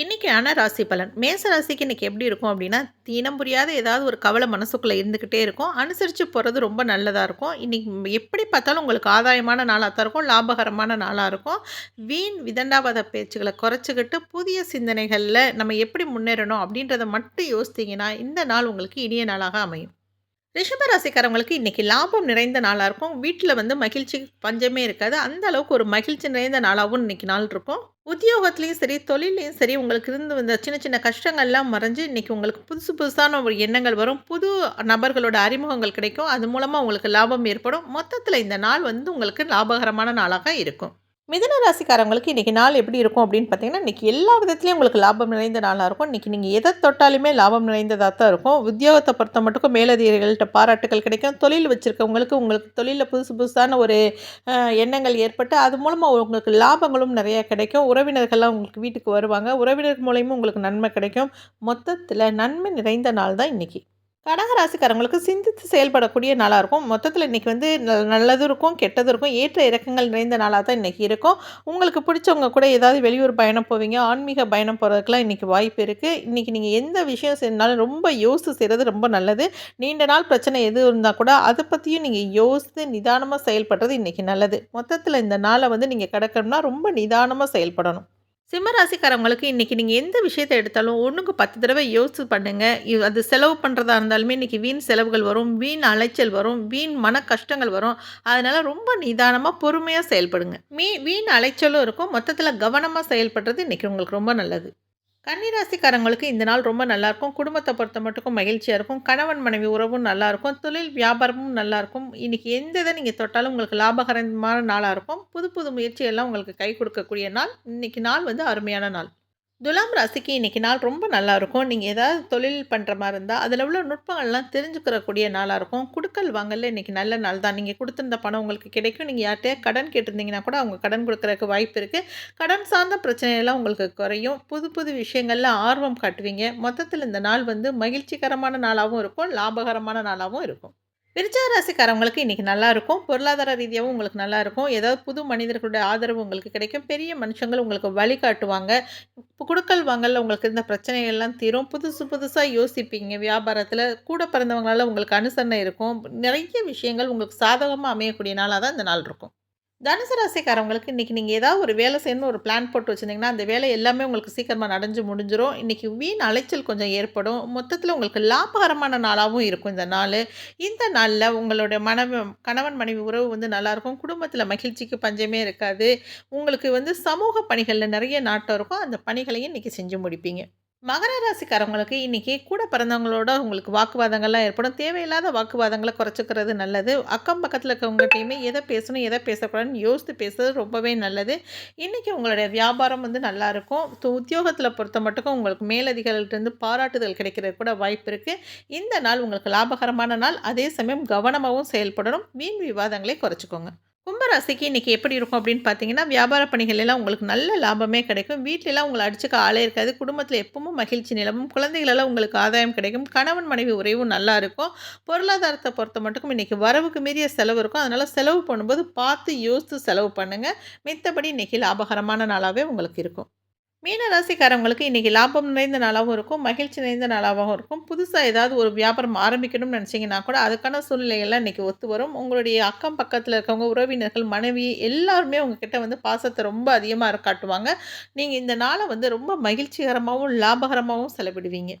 இன்னைக்கான ராசி பலன். மேச ராசிக்கு இன்னைக்கு எப்படி இருக்கும் அப்படின்னா தீனம் புரியாத ஏதாவது ஒரு கவலை மனசுக்குள்ளே இருந்துக்கிட்டே இருக்கும். அனுசரித்து போகிறது ரொம்ப நல்லதாக இருக்கும். இன்றைக்கி எப்படி பார்த்தாலும் உங்களுக்கு ஆதாயமான நாளாக தான் இருக்கும். லாபகரமான நாளாக இருக்கும். வீண் விதண்டாவாத பேச்சுகளை குறைச்சிக்கிட்டு புதிய சிந்தனைகளில் நம்ம எப்படி முன்னேறணும் அப்படின்றத மட்டும் யோசித்தீங்கன்னா இந்த நாள் உங்களுக்கு இனிய நாளாக அமையும். ரிஷபராசிக்காரவங்களுக்கு இன்றைக்கி லாபம் நிறைந்த நாளாக இருக்கும். வீட்டில் வந்து மகிழ்ச்சி பஞ்சமே இருக்காது. அந்த அளவுக்கு ஒரு மகிழ்ச்சி நிறைந்த நாளாகவும் இன்றைக்கி நாள் இருக்கும். உத்தியோகத்துலேயும் சரி தொழிலையும் சரி உங்களுக்கு இருந்து வந்த சின்ன சின்ன கஷ்டங்கள்லாம் மறைஞ்சு இன்றைக்கி உங்களுக்கு புதுசு புதுசான ஒரு எண்ணங்கள் வரும். புது நபர்களோட அறிமுகங்கள் கிடைக்கும். அது மூலமாக உங்களுக்கு லாபம் ஏற்படும். மொத்தத்தில் இந்த நாள் வந்து உங்களுக்கு லாபகரமான நாளாக இருக்கும். மிதன ராசிக்காரங்களுக்கு இன்றைக்கி நாள் எப்படி இருக்கும் அப்படின்னு பார்த்தீங்கன்னா இன்றைக்கி எல்லா விதத்துலேயும் உங்களுக்கு லாபம் நிறைந்த நாளாக இருக்கும். இன்றைக்கி நீங்கள் எதை தொட்டாலுமே லாபம் நிறைந்ததாக தான் இருக்கும். உத்தியோகத்தை பொறுத்த மட்டுக்கும் மேலதிகாரிகள்கிட்ட பாராட்டுகள் கிடைக்கும். தொழில் வச்சுருக்கவங்களுக்கு உங்களுக்கு தொழிலில் புதுசு புதுசான ஒரு எண்ணங்கள் ஏற்பட்டு அது மூலமாக உங்களுக்கு லாபங்களும் நிறையா கிடைக்கும். உறவினர்கள்லாம் உங்களுக்கு வீட்டுக்கு வருவாங்க. உறவினர் மூலயமும் உங்களுக்கு நன்மை கிடைக்கும். மொத்தத்தில் நன்மை நிறைந்த நாள் தான் இன்றைக்கி கடகராசிக்காரங்களுக்கு சிந்தித்து செயல்படக்கூடிய நாளாக இருக்கும். மொத்தத்தில் இன்றைக்கி வந்து நல்லதும் இருக்கும் கெட்டதும் இருக்கும். ஏற்ற இறக்கங்கள் நிறைந்த நாளாக தான் இன்றைக்கி இருக்கும். உங்களுக்கு பிடிச்சவங்க கூட ஏதாவது வெளியூர் பயணம் போவீங்க ஆன்மீக பயணம் போகிறதுக்கெலாம் இன்றைக்கி வாய்ப்பு இருக்குது இன்றைக்கி நீங்கள் எந்த விஷயம் செய்யணுனாலும் ரொம்ப யோசித்து செய்கிறது ரொம்ப நல்லது. நீண்ட நாள் பிரச்சனை எது இருந்தால் கூட அதை பற்றியும் நீங்கள் யோசித்து நிதானமாக செயல்படுறது இன்றைக்கி நல்லது. மொத்தத்தில் இந்த நாளை வந்து நீங்கள் கிடக்கணும்னா ரொம்ப நிதானமாக செயல்படணும். சிம்மராசிக்காரவங்களுக்கு இன்றைக்கி நீங்கள் எந்த விஷயத்தை எடுத்தாலும் ஒன்றுக்கு பத்து தடவை யோசிச்சு பண்ணுங்கள் அது செலவு பண்ணுறதா இருந்தாலுமே இன்றைக்கி வீண் செலவுகள் வரும் வீண் அலைச்சல் வரும் வீண் மன கஷ்டங்கள் வரும். அதனால் ரொம்ப நிதானமாக பொறுமையாக செயல்படுங்க. மீ வீண் அலைச்சலும் இருக்கும். மொத்தத்தில் கவனமாக செயல்படுறது இன்றைக்கி உங்களுக்கு ரொம்ப நல்லது. கன்னிராசிக்காரங்களுக்கு இந்த நாள் ரொம்ப நல்லாயிருக்கும். குடும்பத்தை பொறுத்த மட்டுக்கும் மகிழ்ச்சியாக இருக்கும். கணவன் மனைவி உறவும் நல்லாயிருக்கும். தொழில் வியாபாரமும் நல்லாயிருக்கும். இன்றைக்கி எந்த இதை நீங்கள் தொட்டாலும் உங்களுக்கு லாபகரமான நாளாக இருக்கும். புது புது முயற்சியெல்லாம் உங்களுக்கு கை கொடுக்கக்கூடிய நாள். இன்றைக்கி நாள் வந்து அருமையான நாள். துலாம் ராசிக்கு இன்றைக்கி நாள் ரொம்ப நல்லாயிருக்கும் நீங்கள் ஏதாவது தொழில் பண்ணுற மாதிரி இருந்தால் அதில் உள்ள நுட்பங்கள்லாம் தெரிஞ்சுக்கிறக்கூடிய நாளாக இருக்கும். குடுக்கல் வாங்கல இன்றைக்கி நல்ல நாள் தான். நீங்கள் கொடுத்துருந்த பணம் உங்களுக்கு கிடைக்கும். நீங்கள் யார்கிட்டயே கடன் கேட்டிருந்தீங்கன்னா கூட அவங்க கடன் கொடுக்குறதுக்கு வாய்ப்பு இருக்குது கடன் சார்ந்த பிரச்சனையெல்லாம் உங்களுக்கு குறையும். புது புது விஷயங்களில் ஆர்வம் காட்டுவீங்க. மொத்தத்தில் இந்த நாள் வந்து மகிழ்ச்சிகரமான நாளாகவும் இருக்கும். லாபகரமான நாளாகவும் இருக்கும். விருச்சக ராசிக்காரவங்களுக்கு இன்றைக்கி நல்லாயிருக்கும். பொருளாதார ரீதியாகவும் உங்களுக்கு நல்லாயிருக்கும். ஏதாவது புது மனிதர்களுடைய ஆதரவு உங்களுக்கு கிடைக்கும். பெரிய மனுஷங்கள் உங்களுக்கு வழிகாட்டுவாங்க. குடுக்கல் வாங்கல உங்களுக்கு இந்த பிரச்சனைகள்லாம் தீரும். புதுசு புதுசாக யோசிப்பீங்க. வியாபாரத்தில் கூட பிறந்தவங்களால உங்களுக்கு அனுசரணை இருக்கும். நிறைய விஷயங்கள் உங்களுக்கு சாதகமாக அமையக்கூடிய நாளாக தான் இந்த நாள் இருக்கும். தனுசு ராசிக்காரவங்களுக்கு இன்றைக்கி நீங்கள் ஏதாவது ஒரு வேலை செய்யணும்னு ஒரு பிளான் போட்டு வச்சுருந்தீங்கன்னா அந்த வேலை எல்லாமே உங்களுக்கு சீக்கிரமாக நடஞ்சு முடிஞ்சிடும் இன்றைக்கி வீண் அலைச்சல் கொஞ்சம் ஏற்படும். மொத்தத்தில் உங்களுக்கு லாபகரமான நாளாகவும் இருக்கும் இந்த நாள். இந்த நாளில் உங்களுடைய மனைவி கணவன் மனைவி உறவு வந்து நல்லாயிருக்கும் குடும்பத்தில் மகிழ்ச்சிக்கு பஞ்சமே இருக்காது. உங்களுக்கு வந்து சமூக பணிகளில் நிறைய நாட்டம் இருக்கும். அந்த பணிகளையும் இன்றைக்கி செஞ்சு முடிப்பீங்க. மகர ராசிக்காரவங்களுக்கு இன்றைக்கி கூட பிறந்தவங்களோட உங்களுக்கு வாக்குவாதங்கள்லாம் ஏற்படும். தேவையில்லாத வாக்குவாதங்களை குறைச்சிக்கிறது நல்லது. அக்கம் பக்கத்தில் இருக்கவங்ககிட்டையுமே எதை பேசணும் எதை பேசக்கூடாதுன்னு யோசித்து பேசுறது ரொம்பவே நல்லது. இன்றைக்கி உங்களுடைய வியாபாரம் வந்து நல்லாயிருக்கும் உத்தியோகத்தில் பொறுத்த மட்டும் உங்களுக்கு மேலதிகாரிகிட்டேருந்து பாராட்டுதல் கிடைக்கிறது கூட வாய்ப்பு இருக்குது இந்த நாள் உங்களுக்கு லாபகரமான நாள். அதே சமயம் கவனமாகவும் செயல்படணும். வீண் விவாதங்களை குறைச்சிக்கோங்க. கும்பராசிக்கு இன்றைக்கி எப்படி இருக்கும் அப்படின்னு பார்த்தீங்கன்னா வியாபார பணிகள் எல்லாம் உங்களுக்கு நல்ல லாபமே கிடைக்கும். வீட்டிலலாம் உங்களை அடிச்சுக்க ஆளே இருக்காது. குடும்பத்தில் எப்பவும் மகிழ்ச்சி நிலவும். குழந்தைகளெல்லாம் உங்களுக்கு ஆதாயம் கிடைக்கும். கணவன் மனைவி உறவும் நல்லா இருக்கும். பொருளாதாரத்தை பொறுத்த மட்டுக்கும் இன்றைக்கி வரவுக்கு மீறிய செலவு இருக்கும். அதனால் செலவு பண்ணும்போது பார்த்து யோசித்து செலவு பண்ணுங்கள் மித்தபடி இன்றைக்கி லாபகரமான நாளாகவே உங்களுக்கு இருக்கும். மீன ராசிக்காரவங்களுக்கு இன்றைக்கி லாபம் நிறைந்த நாளாகவும் இருக்கும் மகிழ்ச்சி நிறைந்த நாளாகவும் இருக்கும். புதுசாக ஏதாவது ஒரு வியாபாரம் ஆரம்பிக்கணும்னு நினச்சிங்கன்னா கூட அதுக்கான சூழ்நிலைகள்லாம் இன்றைக்கி ஒத்து வரும். உங்களுடைய அக்கம் பக்கத்தில் இருக்கவங்க உறவினர்கள் மனைவி எல்லாருமே உங்ககிட்ட வந்து பாசத்தை ரொம்ப அதிகமாக காட்டுவாங்க. நீங்கள் இந்த நாளை வந்து ரொம்ப மகிழ்ச்சிகரமாகவும் லாபகரமாகவும் செலவிடுவீங்க.